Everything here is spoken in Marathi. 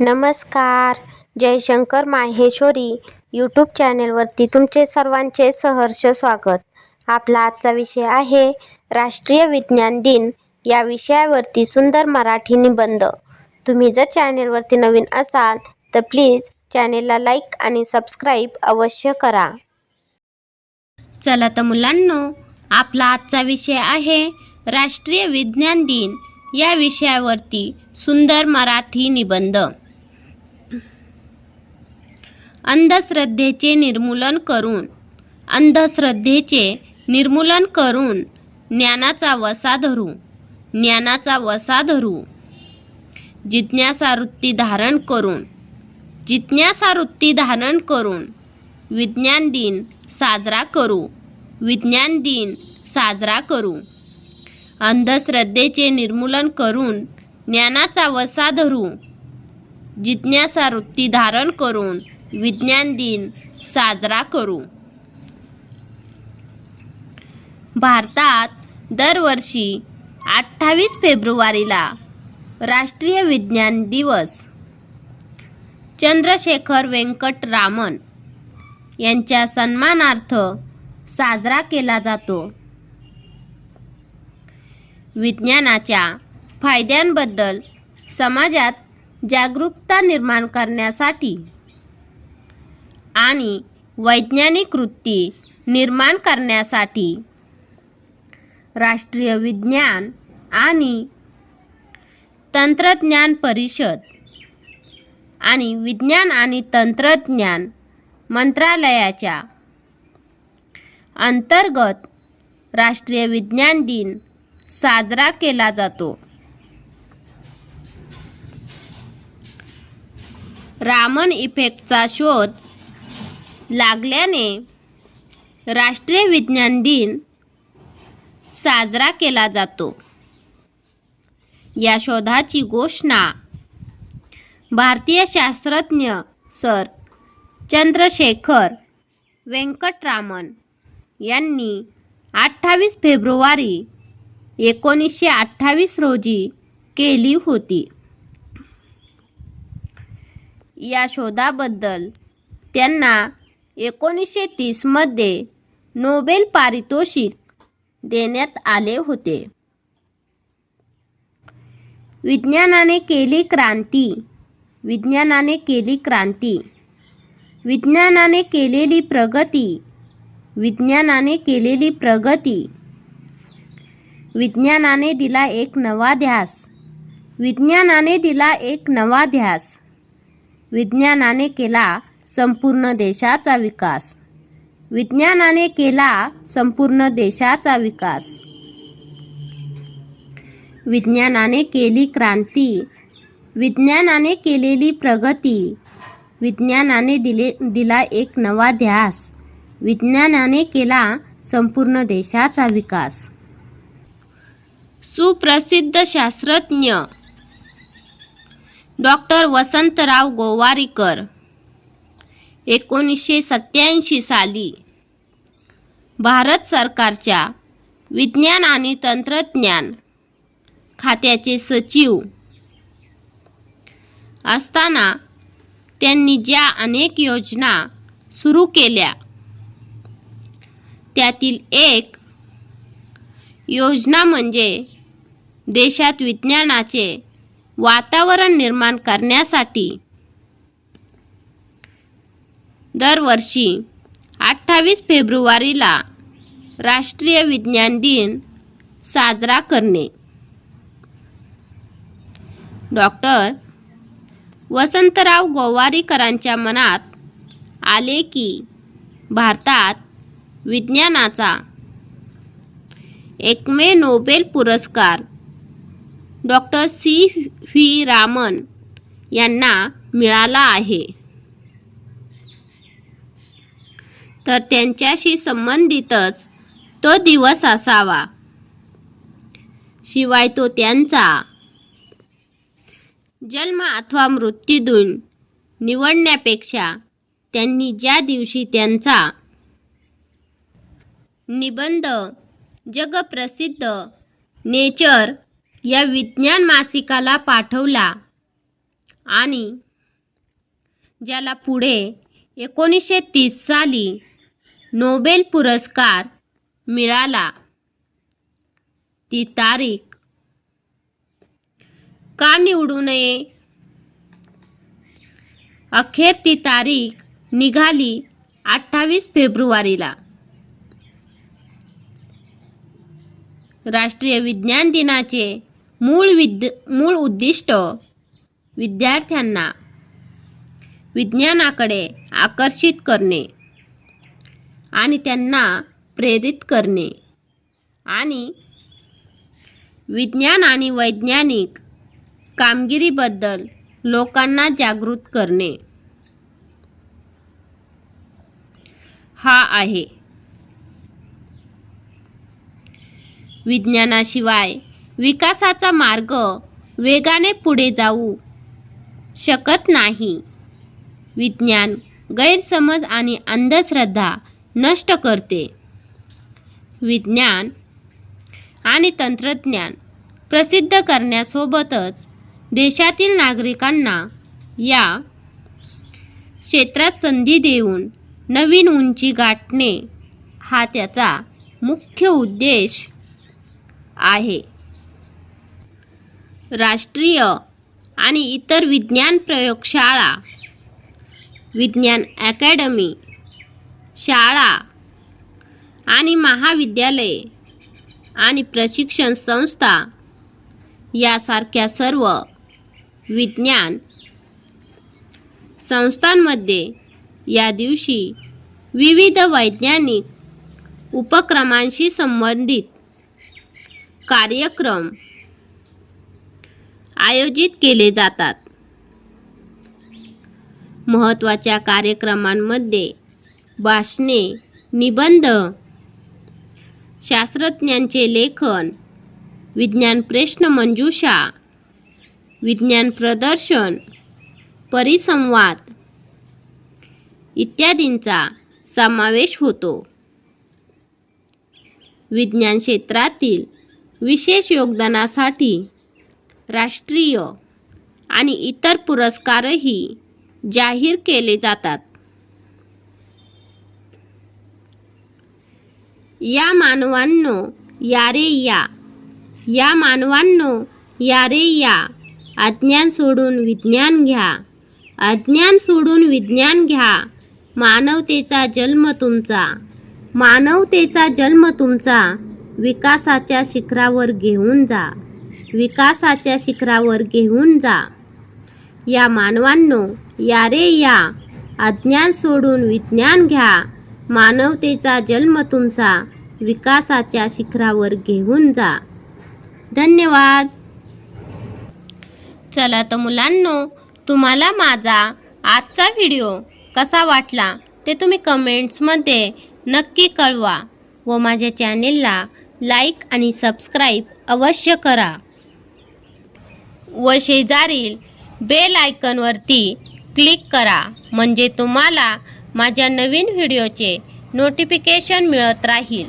नमस्कार. जयशंकर माहेश्वरी यूट्यूब चॅनेलवरती तुमचे सर्वांचे सहर्ष स्वागत. आपला आजचा विषय आहे राष्ट्रीय विज्ञान दिन. या विषयावरती सुंदर मराठी निबंध. तुम्ही जर चॅनेलवरती नवीन असाल तर प्लीज चॅनेलला लाईक आणि सबस्क्राईब अवश्य करा. चला तर मुलांनो आपला आजचा विषय आहे राष्ट्रीय विज्ञान दिन. या विषयावरती सुंदर मराठी निबंध. अंधश्रद्धेचे निर्मूलन करून अंधश्रद्धेचे निर्मूलन करून ज्ञानाचा वसा धरू ज्ञानाचा वसा धरू. जिज्ञासा वृत्ती धारण करून जिज्ञासा वृत्ती धारण करून विज्ञान दिन साजरा करू विज्ञान दिन साजरा करू. अंधश्रद्धेचे निर्मूलन करून ज्ञानाचा वसा धरू जिज्ञासा वृत्ती धारण करून विज्ञान दिन साजरा करू. भारतात दरवर्षी अठ्ठावीस फेब्रुवारीला राष्ट्रीय विज्ञान दिवस. चंद्रशेखर व्यंकट रामन यांच्या सन्मानार्थ साजरा केला जातो. विज्ञानाच्या फायद्यांबद्दल समाजात जागरूकता निर्माण करण्यासाठी आणि वैज्ञानिक वृत्ती निर्माण करण्यासाठी. राष्ट्रीय विज्ञान आणि तंत्रज्ञान परिषद आणि विज्ञान आणि तंत्रज्ञान मंत्रालयाच्या अंतर्गत राष्ट्रीय विज्ञान दिन साजरा केला जातो. रामन इफेक्टचा शोध लागल्याने राष्ट्रीय विज्ञान दिन साजरा केला जातो. या शोधाची घोषणा भारतीय शास्त्रज्ञ सर चंद्रशेखर व्यंकटरामन यांनी अठ्ठावीस फेब्रुवारी एकोणीसशे अठ्ठावीस रोजी केली होती. या शोधाबद्दल त्यांना एकोणीसशे तीसमध्ये नोबेल पारितोषिक देण्यात आले होते. विज्ञानाने केली क्रांती. विज्ञानाने केली क्रांती. विज्ञानाने केलेली प्रगती. विज्ञानाने केलेली प्रगती. विज्ञानाने दिला एक नवा ध्यास. विज्ञानाने दिला एक नवा ध्यास. विज्ञानाने केला संपूर्ण देशाचा विकास. विज्ञानाने केला संपूर्ण देशाचा विकास. विज्ञानाने केली क्रांती. विज्ञानाने केलेली प्रगती. विज्ञानाने दिले दिला एक नवा ध्यास. विज्ञानाने केला संपूर्ण देशाचा विकास. सुप्रसिद्ध शास्त्रज्ञ डॉक्टर वसंतराव गोवारीकर एकोणीसशे सत्त्याऐंशी साली भारत सरकारच्या विज्ञान आणि तंत्रज्ञान खात्याचे सचिव असताना त्यांनी ज्या अनेक योजना सुरू केल्या त्यातील एक योजना म्हणजे देशात विज्ञानाचे वातावरण निर्माण करण्यासाठी दरवर्षी अठ्ठावीस फेब्रुवारीला राष्ट्रीय विज्ञान दिन साजरा करणे. डॉक्टर वसंतराव गोवारीकरांच्या मनात आले की भारतात विज्ञानाचा एकमे नोबेल पुरस्कार डॉक्टर सी व्ही रामन यांना मिळाला आहे. तर त्यांच्याशी संबंधितच तो दिवस असावा. शिवाय तो त्यांचा जन्म अथवा मृत्यूदून निवडण्यापेक्षा त्यांनी ज्या दिवशी त्यांचा निबंध जगप्रसिद्ध नेचर या विज्ञान मासिकाला पाठवला आणि ज्याला पुढे एकोणीसशे तीस साली नोबेल पुरस्कार मिळाला. ती तारीख. का निवडू नये? अखेर ती तारीख निघाली अठ्ठावीस फेब्रुवारीला. राष्ट्रीय विज्ञान दिनाचे मूळ विद मूळ उद्दिष्ट विद्यार्थ्यांना विज्ञानाकडे आकर्षित करणे. आणि त्यांना प्रेरित करणे. आणि विज्ञान आणि वैज्ञानिक कामगिरीबद्दल लोकांना जागृत करणे. हा आहे. विज्ञानाशिवाय विकासाचा मार्ग वेगाने पुढे जाऊ शकत नाही. विज्ञान गैरसमज आणि अंधश्रद्धा नष्ट करते. विज्ञान आणि तंत्रज्ञान प्रसिद्ध करण्यासोबतच देशातील नागरिकांना या क्षेत्रात संधी देऊन नवीन उंची गाठणे हा त्याचा मुख्य उद्देश आहे. राष्ट्रीय आणि इतर विज्ञान प्रयोगशाळा विज्ञान अकॅडमी शाळा आणि महाविद्यालये आणि प्रशिक्षण संस्था यासारख्या सर्व विज्ञान संस्थांमध्ये या दिवशी विविध वैज्ञानिक उपक्रमांशी संबंधित कार्यक्रम आयोजित केले जातात. महत्त्वाच्या कार्यक्रमांमध्ये भाषणे निबंध. शास्त्रज्ञांचे लेखन. विज्ञान प्रश्न मंजुषा. विज्ञान प्रदर्शन. परिसंवाद. इत्यादींचा समावेश होतो. विज्ञान क्षेत्रातील विशेष योगदानासाठी राष्ट्रीय आणि इतर पुरस्कारही जाहीर केले जातात. या मानवांनो या रे या. या मानवांनो या रे या. अज्ञान सोडून विज्ञान घ्या. अज्ञान सोडून विज्ञान घ्या. मानवतेचा जन्म तुमचा. मानवतेचा जन्म तुमचा. विकासाच्या शिखरावर घेऊन जा. विकासाच्या शिखरावर घेऊन जा. या मानवांनो या रे या. अज्ञान सोडून विज्ञान घ्या. मानवतेचा जन्म तुमचा. विकासाच्या शिखरावर घेऊन जा. धन्यवाद. चला तर मुलांनो तुम्हाला माझा आजचा व्हिडिओ कसा वाटला ते तुम्ही कमेंट्समध्ये नक्की कळवा व माझ्या चॅनेलला लाईक आणि सबस्क्राईब अवश्य करा व शेजारील बेल आयकनवरती क्लिक करा म्हणजे तुम्हाला माझ्या नवीन व्हिडिओचे नोटिफिकेशन मिळत राहील.